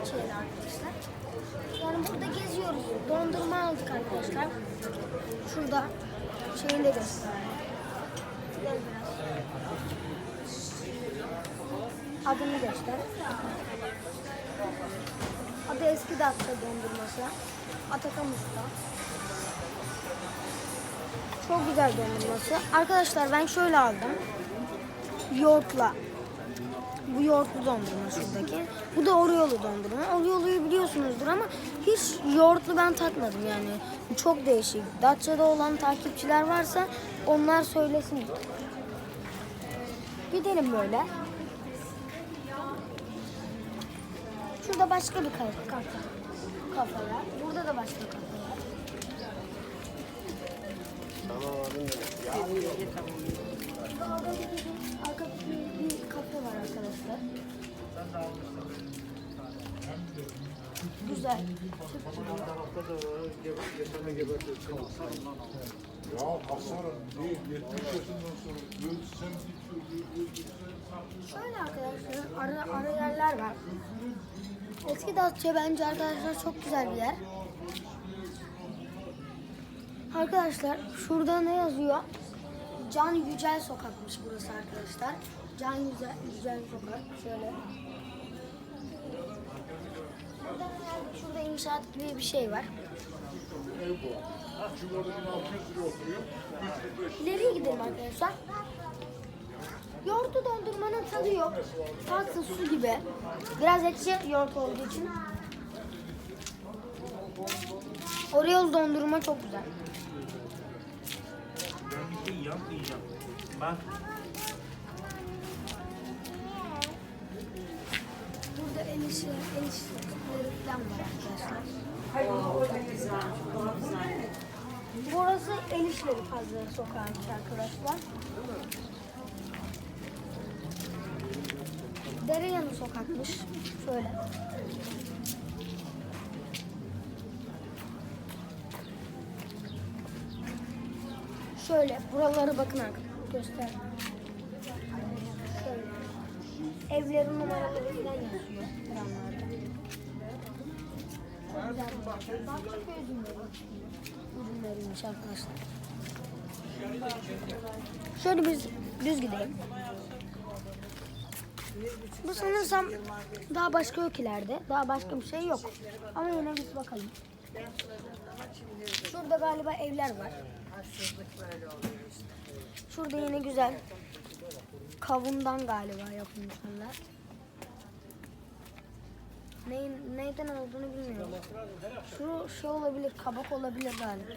Datça'ydı arkadaşlar. Yani burada geziyoruz. Dondurma aldık arkadaşlar. Şurada şeyini de göstereyim. Adını göster. Adı eski Datça dondurması. Atakan Usta. Çok güzel dondurması. Arkadaşlar ben şöyle aldım. Yoğurtla. Bu yoğurtlu dondurma şuradaki. Bu da Oreo'lu dondurma. Oreo'luyu biliyorsunuzdur ama hiç yoğurtlu ben takmadım yani. Çok değişik. Datça'da olan takipçiler varsa onlar söylesin. Gidelim böyle. Şurada başka bir kafe var. Burada da başka. Sağda bir arka bir, kafe var. Güzel. Ya Hasan değil, 70 yaşından sonra ölsem Şöyle arkadaşlar ara, ara yerler var. Eski Datça bence arkadaşlar çok güzel bir yer. Arkadaşlar şurada ne yazıyor? Can Yücel Sokak'mış burası arkadaşlar. Can Yücel, Yücel Sokak. Şöyle. Şurada, inşaat gibi bir şey var. ev bu. Şurada 1600 lira oturuyor. 3 lira İleriye gidelim arkadaşlar. Yoğurtlu dondurmanın tadı yok. Tatlı su gibi. Biraz ekşi yoğurt olduğu için. Oreo dondurma çok güzel. Ben bir şey yan diyeceğim. Bak falan var arkadaşlar. Burası el işleri pazarı sokağıymış arkadaşlar. Dere yanı sokakmış. Şöyle. Şöyle buraları bakın arkadaşlar. Göster. Şöyle. Evlerin numaraları falan yazıyor buranlarda. Çok güzel. Bahçeköy ürünleri. Ürünleriymiş arkadaşlar. Şöyle biz düz gidelim. Bu sanırsam daha başka yok ileride. Daha başka bir şey yok. Ama yine biz bakalım. Şurada galiba evler var. Şurada yine güzel. Kavundan galiba yapılmış. Neyin, neyden olduğunu bilmiyorum. Şu şey olabilir, kabak olabilir galiba.